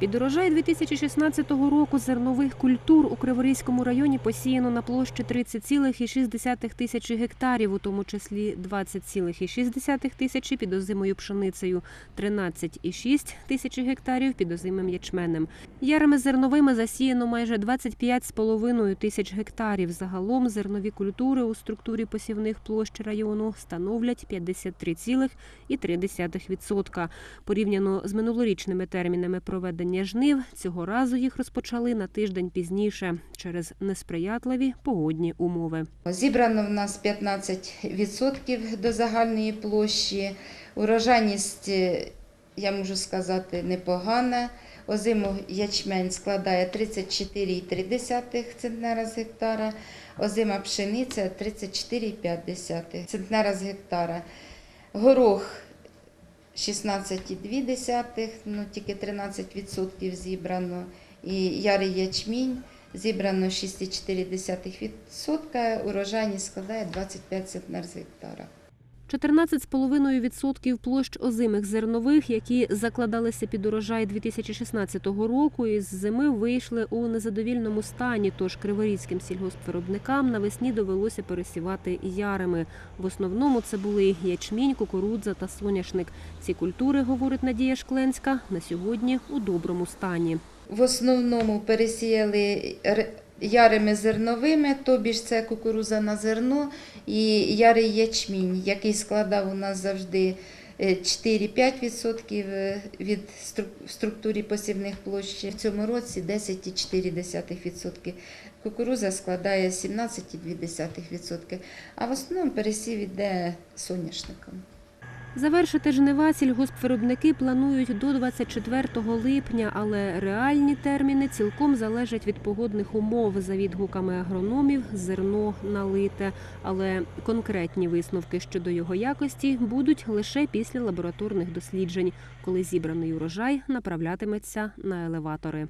Під урожай 2016 року зернових культур у Криворізькому районі посіяно на площі 30,6 тисячі гектарів, у тому числі 20,6 тисячі під озимою пшеницею, 13,6 тисячі гектарів під озимим ячменем. Ярими зерновими засіяно майже 25,5 тисяч гектарів. Загалом зернові культури у структурі посівних площ району становлять 53,3%. Порівняно з минулорічними термінами проведення жнив, цього разу їх розпочали на тиждень пізніше через несприятливі погодні умови. Зібрано в нас 15% до загальної площі. Урожайність, е, я можу сказати, непогана. Озиму ячмень складає 34,3 центнера з гектара, озима пшениця 34,5 центнера з гектара. Горох 16,2, ну тільки 13% зібрано. І ярий ячмінь зібрано 6,4%, урожайність складає 25 центнер з гектара. 14,5% площ озимих зернових, які закладалися під урожай 2016 року, із зими вийшли у незадовільному стані. Тож криворізьким сільгоспвиробникам навесні довелося пересівати ярими. В основному це були ячмінь, кукурудза та соняшник. Ці культури, говорить Надія Шкленська, на сьогодні у доброму стані. В основному пересіяли ярими зерновими, тобі ж це кукуруза на зерно і ярий ячмінь, який складав у нас завжди е, 4-5% е, від стру- в структурі посівних площ. В цьому році 10,4%. Кукуруза складає 17,2%, а в основному пересів іде соняшником. Завершити жнива сільгоспвиробники планують до 24 липня, але реальні терміни цілком залежать від погодних умов. За відгуками агрономів, зерно налите, але конкретні висновки щодо його якості будуть лише після лабораторних досліджень, коли зібраний урожай направлятиметься на елеватори.